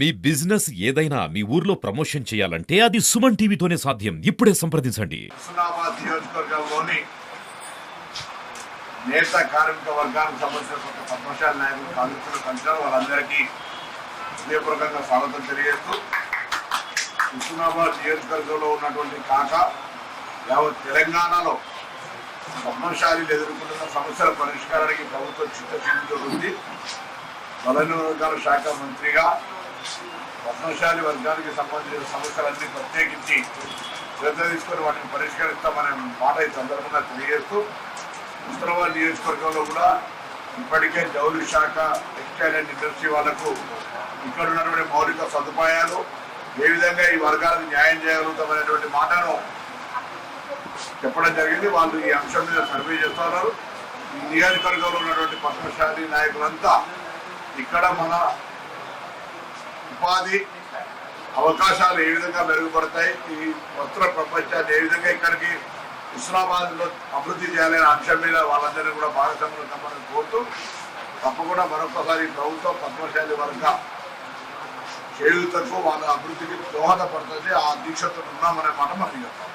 మీ business ఏదైనా మీ ఊర్లో promotion చేయాలంటే అది సుమన్ టీవీతోనే సాధ్యం. ఇప్పుడే సంప్రదించండి. హుస్నాబాద్ నియోజకవర్గంలోని నేత కార్మిక వర్గానికి సంబంధించిన కొంత పద్మశాల నాయకులు కాంగ్రెస్లో కలిసారు వాళ్ళందరికీ హృదయపూర్వకంగా స్వాగతం తెలియజేస్తూ హుస్నాబాద్ నియోజకవర్గంలో ఉన్నటువంటి కాక యావత్ తెలంగాణలో పద్మశాలీలు ఎదుర్కొంటున్న సమస్యల పరిష్కారానికి ప్రభుత్వం చిత్తశుద్ధితో ఉంది. బలైన వర్గాల శాఖ మంత్రిగా పద్మశాలి వర్గానికి సంబంధించిన సమస్యలన్నీ ప్రత్యేకించి శ్రద్ధ తీసుకొని వాటిని పరిష్కరిస్తామనే మాట ఈ సందర్భంగా తెలియజేస్తూ ఉత్తరాబాద్ నియోజకవర్గంలో కూడా ఇప్పటికే జౌలి శాఖ టెక్స్టైల్ అండ్ ఇండస్ట్రీ వాళ్ళకు ఇక్కడ ఉన్నటువంటి మౌలిక సదుపాయాలు ఏ విధంగా ఈ వర్గాలకు న్యాయం చేయగలుగుతామనేటువంటి మాటను చెప్పడం జరిగింది. వాళ్ళు ఈ అంశం మీద సర్వే చేస్తున్నారు. నియోజకవర్గంలో ఉన్నటువంటి పద్మశాలి నాయకులంతా ఇక్కడ మన ఉపాధి అవకాశాలు ఏ విధంగా మెరుగుపడతాయి? ఈ వస్త్ర ప్రపంచాన్ని ఏ విధంగా ఇక్కడికి ఇస్లామాబాద్లో అభివృద్ధి చేయాలనే అంశం మీద వాళ్ళందరినీ కూడా భాగస్వామ్యం కమ్మని కోరుతూ తప్పకుండా మరొకసారి ప్రభుత్వం పద్మశాలి వర్గ చేయుతకు వాళ్ళ అభివృద్ధికి దోహదపడుతుంది. ఆ దీక్షతో ఉన్నామనే మాట మనం చెప్తాం